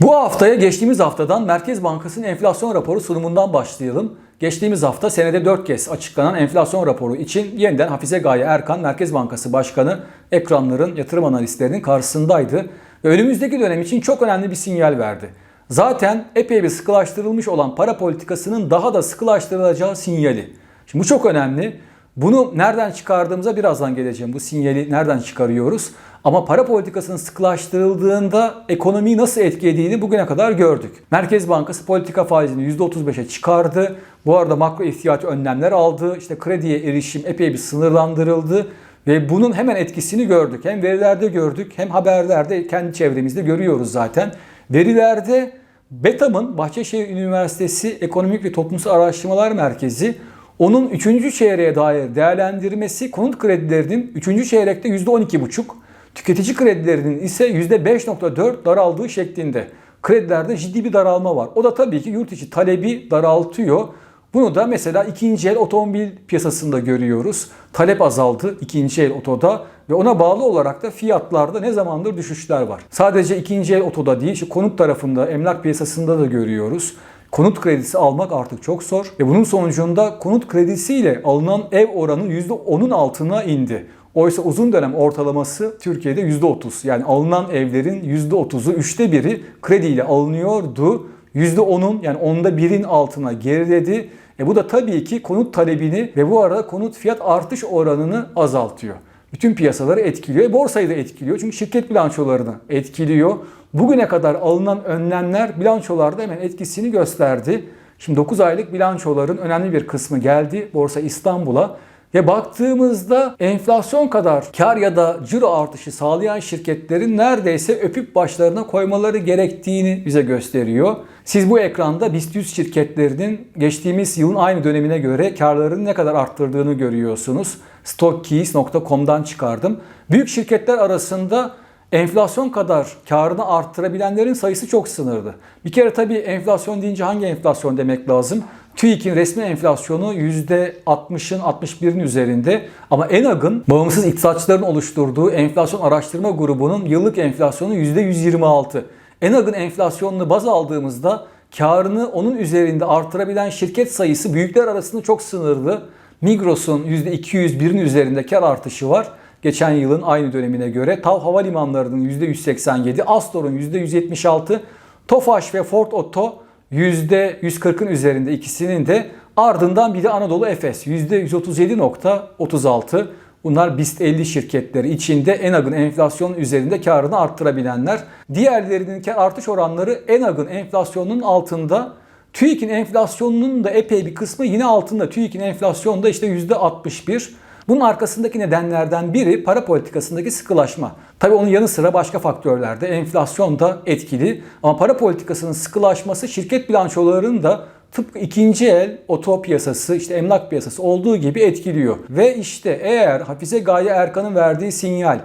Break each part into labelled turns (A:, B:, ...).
A: Bu haftaya geçtiğimiz haftadan Merkez Bankası'nın enflasyon raporu sunumundan başlayalım. Geçtiğimiz hafta senede 4 kez açıklanan enflasyon raporu için yeniden Hafize Gaye Erkan Merkez Bankası Başkanı ekranların yatırım analistlerinin karşısındaydı. Ve önümüzdeki dönem için çok önemli bir sinyal verdi. Zaten epey bir sıkılaştırılmış olan para politikasının daha da sıkılaştırılacağı sinyali. Şimdi bu çok önemli. Bunu nereden çıkardığımıza birazdan geleceğim. Bu sinyali nereden çıkarıyoruz? Ama para politikasının sıkılaştırıldığında ekonomiyi nasıl etkilediğini bugüne kadar gördük. Merkez Bankası politika faizini %35'e çıkardı. Bu arada makro ihtiyati önlemler aldı. İşte krediye erişim epey bir sınırlandırıldı. Ve bunun hemen etkisini gördük. Hem verilerde gördük hem haberlerde kendi çevremizde görüyoruz zaten. Verilerde BETAM'ın Bahçeşehir Üniversitesi Ekonomik ve Toplumsal Araştırmalar Merkezi onun 3. çeyreğe dair değerlendirmesi konut kredilerinin 3. çeyrekte %12,5, tüketici kredilerinin ise %5,4 daraldığı şeklinde. Kredilerde ciddi bir daralma var. O da tabii ki yurt içi talebi daraltıyor. Bunu da mesela ikinci el otomobil piyasasında görüyoruz. Talep azaldı ikinci el otoda ve ona bağlı olarak da fiyatlarda ne zamandır düşüşler var. Sadece ikinci el otoda değil, işte konut tarafında, emlak piyasasında da görüyoruz. Konut kredisi almak artık çok zor ve bunun sonucunda konut kredisiyle alınan ev oranı %10'un altına indi. Oysa uzun dönem ortalaması Türkiye'de %30. Yani alınan evlerin %30'u, üçte biri krediyle alınıyordu. %10'un yani onda birin altına geriledi. E bu da tabii ki konut talebini ve bu arada konut fiyat artış oranını azaltıyor. Bütün piyasaları etkiliyor. E borsayı da etkiliyor. Çünkü şirket bilançolarını etkiliyor. Bugüne kadar alınan önlemler bilançolarda hemen etkisini gösterdi. Şimdi 9 aylık bilançoların önemli bir kısmı geldi Borsa İstanbul'a. Ve baktığımızda enflasyon kadar kar ya da ciro artışı sağlayan şirketlerin neredeyse öpüp başlarına koymaları gerektiğini bize gösteriyor. Siz bu ekranda BIST 100 şirketlerinin geçtiğimiz yılın aynı dönemine göre karlarını ne kadar arttırdığını görüyorsunuz. Stockkeys.com'dan çıkardım. Büyük şirketler arasında enflasyon kadar karını arttırabilenlerin sayısı çok sınırlı. Bir kere tabii enflasyon deyince hangi enflasyon demek lazım? TÜİK'in resmi enflasyonu %60'ın 61'in üzerinde ama ENAG'ın bağımsız iktisatçıların oluşturduğu enflasyon araştırma grubunun yıllık enflasyonu %126. ENAG'ın enflasyonunu baz aldığımızda karını onun üzerinde artırabilen şirket sayısı büyükler arasında çok sınırlı. Migros'un %201'in üzerinde kar artışı var. Geçen yılın aynı dönemine göre TAV Havalimanları'nın %187, Astor'un %176, Tofaş ve Ford Oto %140'ın üzerinde ikisinin de ardından bir de Anadolu Efes %137.36. Bunlar BIST 50 şirketleri içinde ENAG'ın enflasyonun üzerinde karını arttırabilenler. Diğerlerinin kar artış oranları ENAG'ın enflasyonunun altında. TÜİK'in enflasyonunun da epey bir kısmı yine altında. TÜİK'in enflasyonu da işte %61. Bunun arkasındaki nedenlerden biri para politikasındaki sıkılaşma. Tabii onun yanı sıra başka faktörler de enflasyon da etkili. Ama para politikasının sıkılaşması şirket bilançolarının da tıpkı ikinci el oto piyasası, işte emlak piyasası olduğu gibi etkiliyor. Ve işte eğer Hafize Gaye Erkan'ın verdiği sinyal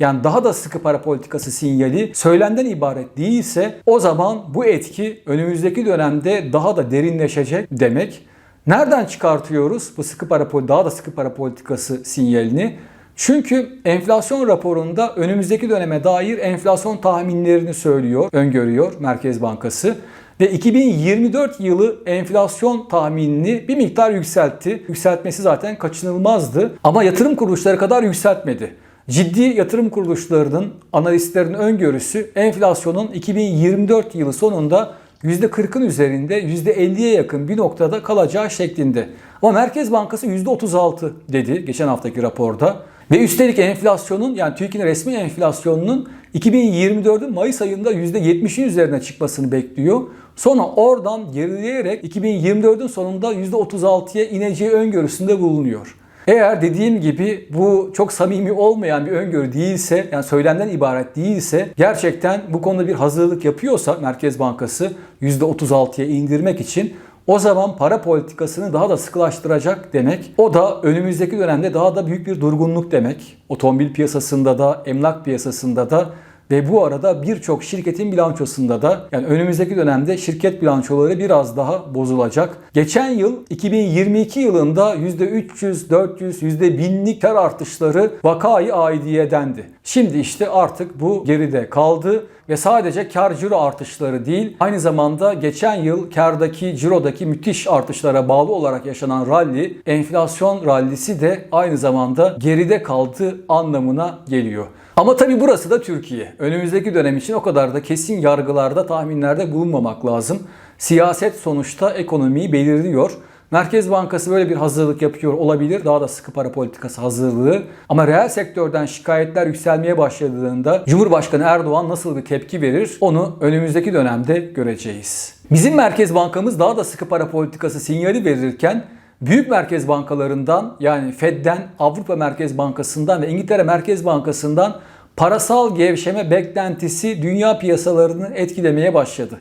A: yani daha da sıkı para politikası sinyali söylenden ibaret değilse o zaman bu etki önümüzdeki dönemde daha da derinleşecek demek. Nereden çıkartıyoruz bu sıkı para daha da sıkı para politikası sinyalini? Çünkü enflasyon raporunda önümüzdeki döneme dair enflasyon tahminlerini söylüyor, öngörüyor Merkez Bankası. Ve 2024 yılı enflasyon tahminini bir miktar yükseltti. Yükseltmesi zaten kaçınılmazdı ama yatırım kuruluşları kadar yükseltmedi. Ciddi yatırım kuruluşlarının, analistlerin öngörüsü enflasyonun 2024 yılı sonunda %40'ın üzerinde %50'ye yakın bir noktada kalacağı şeklinde. Ama Merkez Bankası %36 dedi geçen haftaki raporda. Ve üstelik enflasyonun yani TÜİK'in resmi enflasyonunun 2024'ün Mayıs ayında %70'in üzerine çıkmasını bekliyor. Sonra oradan gerileyerek 2024'ün sonunda %36'ya ineceği öngörüsünde bulunuyor. Eğer dediğim gibi bu çok samimi olmayan bir öngörü değilse, yani söylenden ibaret değilse, gerçekten bu konuda bir hazırlık yapıyorsa Merkez Bankası %36'ya indirmek için o zaman para politikasını daha da sıkılaştıracak demek. O da önümüzdeki dönemde daha da büyük bir durgunluk demek. Otomobil piyasasında da, emlak piyasasında da ve bu arada birçok şirketin bilançosunda da yani önümüzdeki dönemde şirket bilançoları biraz daha bozulacak. Geçen yıl 2022 yılında %300, 400, %1000'lik kar artışları vakayı aidiyedendi. Şimdi işte artık bu geride kaldı ve sadece kar ciro artışları değil, aynı zamanda geçen yıl kardaki cirodaki müthiş artışlara bağlı olarak yaşanan rally, enflasyon rallisi de aynı zamanda geride kaldı anlamına geliyor. Ama tabii burası da Türkiye. Önümüzdeki dönem için o kadar da kesin yargılarda, tahminlerde bulunmamak lazım. Siyaset sonuçta ekonomiyi belirliyor. Merkez Bankası böyle bir hazırlık yapıyor olabilir. Daha da sıkı para politikası hazırlığı. Ama reel sektörden şikayetler yükselmeye başladığında Cumhurbaşkanı Erdoğan nasıl bir tepki verir onu önümüzdeki dönemde göreceğiz. Bizim Merkez Bankamız daha da sıkı para politikası sinyali verirken büyük merkez bankalarından yani Fed'den, Avrupa Merkez Bankası'ndan ve İngiltere Merkez Bankası'ndan parasal gevşeme beklentisi dünya piyasalarını etkilemeye başladı.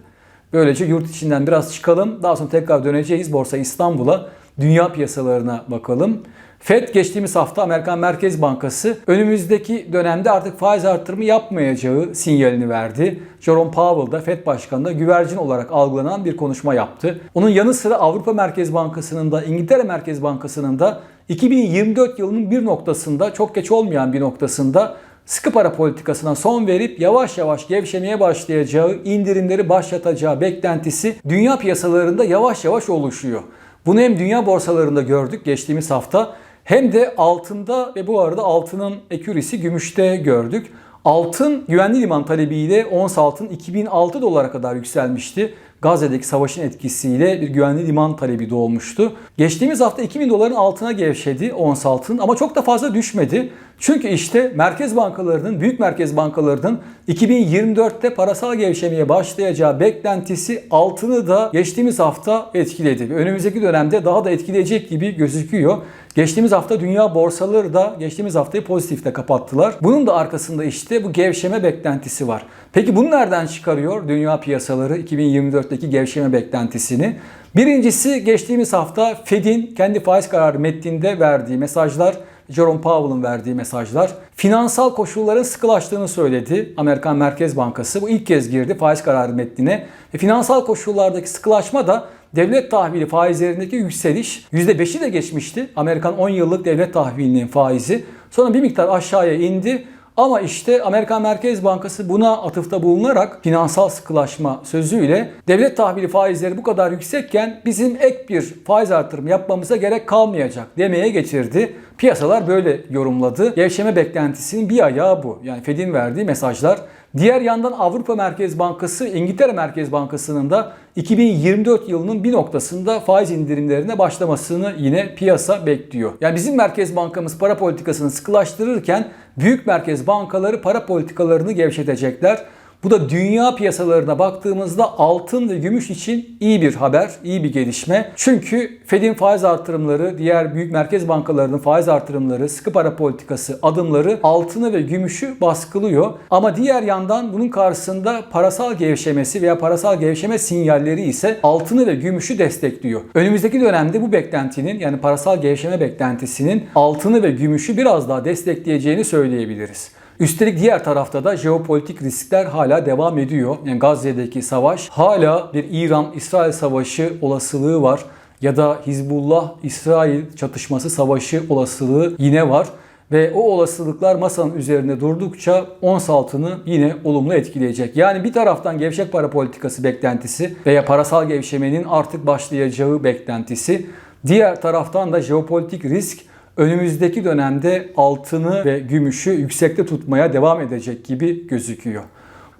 A: Böylece yurt içinden biraz çıkalım. Daha sonra tekrar döneceğiz Borsa İstanbul'a. Dünya piyasalarına bakalım. Fed geçtiğimiz hafta Amerikan Merkez Bankası önümüzdeki dönemde artık faiz artırımı yapmayacağı sinyalini verdi. Jerome Powell da Fed Başkanı da güvercin olarak algılanan bir konuşma yaptı. Onun yanı sıra Avrupa Merkez Bankası'nın da İngiltere Merkez Bankası'nın da 2024 yılının bir noktasında çok geç olmayan bir noktasında sıkı para politikasına son verip yavaş yavaş gevşemeye başlayacağı, indirimleri başlatacağı beklentisi dünya piyasalarında yavaş yavaş oluşuyor. Bunu hem dünya borsalarında gördük geçtiğimiz hafta hem de altında ve bu arada altının ekürisi gümüşte gördük. Altın güvenli liman talebiyle ons altın 2006 dolara kadar yükselmişti. Gazze'deki savaşın etkisiyle bir güvenli liman talebi doğmuştu. Geçtiğimiz hafta 2000 doların altına gevşedi ons altın ama çok da fazla düşmedi. Çünkü işte merkez bankalarının, büyük merkez bankalarının 2024'te parasal gevşemeye başlayacağı beklentisi altını da geçtiğimiz hafta etkiledi. Önümüzdeki dönemde daha da etkileyecek gibi gözüküyor. Geçtiğimiz hafta dünya borsaları da geçtiğimiz haftayı pozitifte kapattılar. Bunun da arkasında işte bu gevşeme beklentisi var. Peki bunu nereden çıkarıyor dünya piyasaları 2024'teki gevşeme beklentisini? Birincisi geçtiğimiz hafta Fed'in kendi faiz kararı metninde verdiği mesajlar Jerome Powell'ın verdiği mesajlar. Finansal koşulların sıkılaştığını söyledi Amerikan Merkez Bankası. Bu ilk kez girdi faiz kararı metnine. Ve finansal koşullardaki sıkılaşma da devlet tahvili faizlerindeki yükseliş %5'i de geçmişti. Amerikan 10 yıllık devlet tahvilinin faizi. Sonra bir miktar aşağıya indi. Ama işte Amerikan Merkez Bankası buna atıfta bulunarak finansal sıkılaşma sözüyle devlet tahvili faizleri bu kadar yüksekken bizim ek bir faiz artırımı yapmamıza gerek kalmayacak demeye getirdi. Piyasalar böyle yorumladı. Gevşeme beklentisinin bir ayağı bu. Yani Fed'in verdiği mesajlar. Diğer yandan Avrupa Merkez Bankası, İngiltere Merkez Bankası'nın da 2024 yılının bir noktasında faiz indirimlerine başlamasını yine piyasa bekliyor. Yani bizim Merkez Bankamız para politikasını sıkılaştırırken büyük merkez bankaları para politikalarını gevşetecekler. Bu da dünya piyasalarına baktığımızda altın ve gümüş için iyi bir haber, iyi bir gelişme. Çünkü Fed'in faiz artırımları, diğer büyük merkez bankalarının faiz artırımları, sıkı para politikası adımları altını ve gümüşü baskılıyor. Ama diğer yandan bunun karşısında parasal gevşemesi veya parasal gevşeme sinyalleri ise altını ve gümüşü destekliyor. Önümüzdeki dönemde bu beklentinin yani parasal gevşeme beklentisinin altını ve gümüşü biraz daha destekleyeceğini söyleyebiliriz. Üstelik diğer tarafta da jeopolitik riskler hala devam ediyor. Yani Gazze'deki savaş hala bir İran-İsrail savaşı olasılığı var. Ya da Hizbullah-İsrail çatışması savaşı olasılığı yine var. Ve o olasılıklar masanın üzerinde durdukça ons altını yine olumlu etkileyecek. Yani bir taraftan gevşek para politikası beklentisi veya parasal gevşemenin artık başlayacağı beklentisi. Diğer taraftan da jeopolitik risk önümüzdeki dönemde altını ve gümüşü yüksekte tutmaya devam edecek gibi gözüküyor.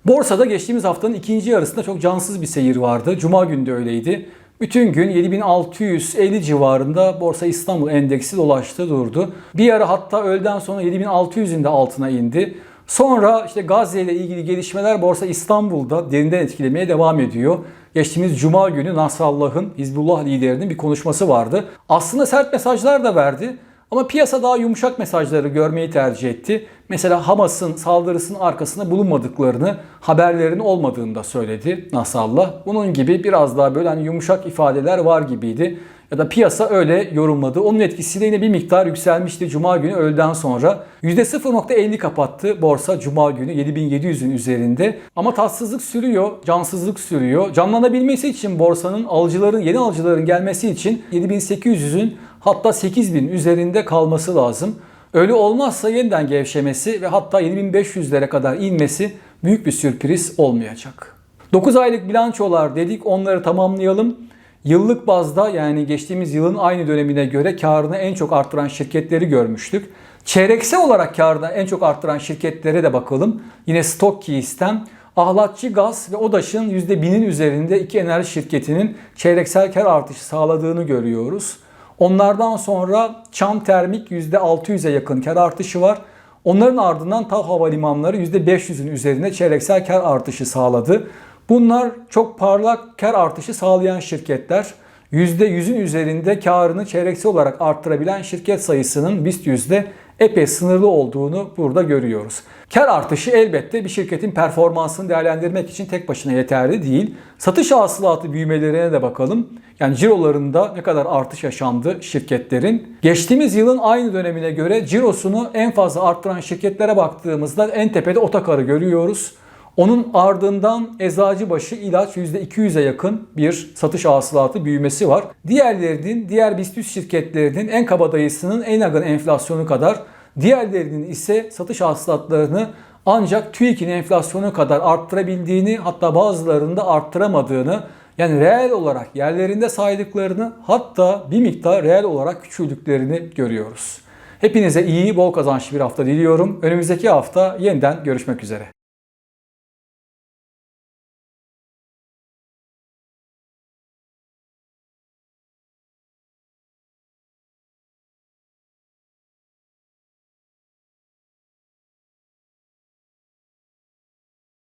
A: Borsada geçtiğimiz haftanın ikinci yarısında çok cansız bir seyir vardı. Cuma günü de öyleydi. Bütün gün 7650 civarında Borsa İstanbul endeksi dolaştı durdu. Bir ara hatta öğleden sonra 7600'ün de altına indi. Sonra işte Gazze ile ilgili gelişmeler Borsa İstanbul'da derinden etkilemeye devam ediyor. Geçtiğimiz Cuma günü Nasrallah'ın Hizbullah liderinin bir konuşması vardı. Aslında sert mesajlar da verdi. Ama piyasa daha yumuşak mesajları görmeyi tercih etti. Mesela Hamas'ın saldırısının arkasında bulunmadıklarını, haberlerin olmadığını da söyledi Nasrallah. Bunun gibi biraz daha böyle hani yumuşak ifadeler var gibiydi. Ya da piyasa öyle yorumladı. Onun etkisiyle yine bir miktar yükselmişti Cuma günü öğleden sonra. %0.50 kapattı borsa Cuma günü 7700'ün üzerinde. Ama tatsızlık sürüyor, cansızlık sürüyor. Canlanabilmesi için borsanın alıcıların, yeni alıcıların gelmesi için 7800'ün hatta 8000 üzerinde kalması lazım. Öyle olmazsa yeniden gevşemesi ve hatta 7500'lere kadar inmesi büyük bir sürpriz olmayacak. 9 aylık bilançolar dedik onları tamamlayalım. Yıllık bazda yani geçtiğimiz yılın aynı dönemine göre karını en çok arttıran şirketleri görmüştük. Çeyreksel olarak karını en çok arttıran şirketlere de bakalım. Yine Stockkeys'ten Ahlatçı Gaz ve ODAŞ'ın %1000'in üzerinde iki enerji şirketinin çeyreksel kar artışı sağladığını görüyoruz. Onlardan sonra Çam Termik %600'e yakın kar artışı var. Onların ardından TAV Havalimanları %500'ün üzerinde çeyreksel kar artışı sağladı. Bunlar çok parlak kar artışı sağlayan şirketler. %100'ün üzerinde karını çeyreksel olarak arttırabilen şirket sayısının BIST yüzde epey sınırlı olduğunu burada görüyoruz. Kar artışı elbette bir şirketin performansını değerlendirmek için tek başına yeterli değil. Satış hasılatı büyümelerine de bakalım. Yani cirolarında ne kadar artış yaşandı şirketlerin. Geçtiğimiz yılın aynı dönemine göre cirosunu en fazla arttıran şirketlere baktığımızda en tepede Otakar'ı görüyoruz. Onun ardından Eczacıbaşı ilaç %200'e yakın bir satış hasılatı büyümesi var. Diğerlerinin, diğer BIST 100 şirketlerinin en kabadayısının en yakın enflasyonu kadar, diğerlerinin ise satış hasılatlarını ancak TÜİK'in enflasyonu kadar arttırabildiğini hatta bazılarının da arttıramadığını yani reel olarak yerlerinde saydıklarını hatta bir miktar reel olarak küçüldüklerini görüyoruz. Hepinize iyi, bol kazançlı bir hafta diliyorum. Önümüzdeki hafta yeniden görüşmek üzere.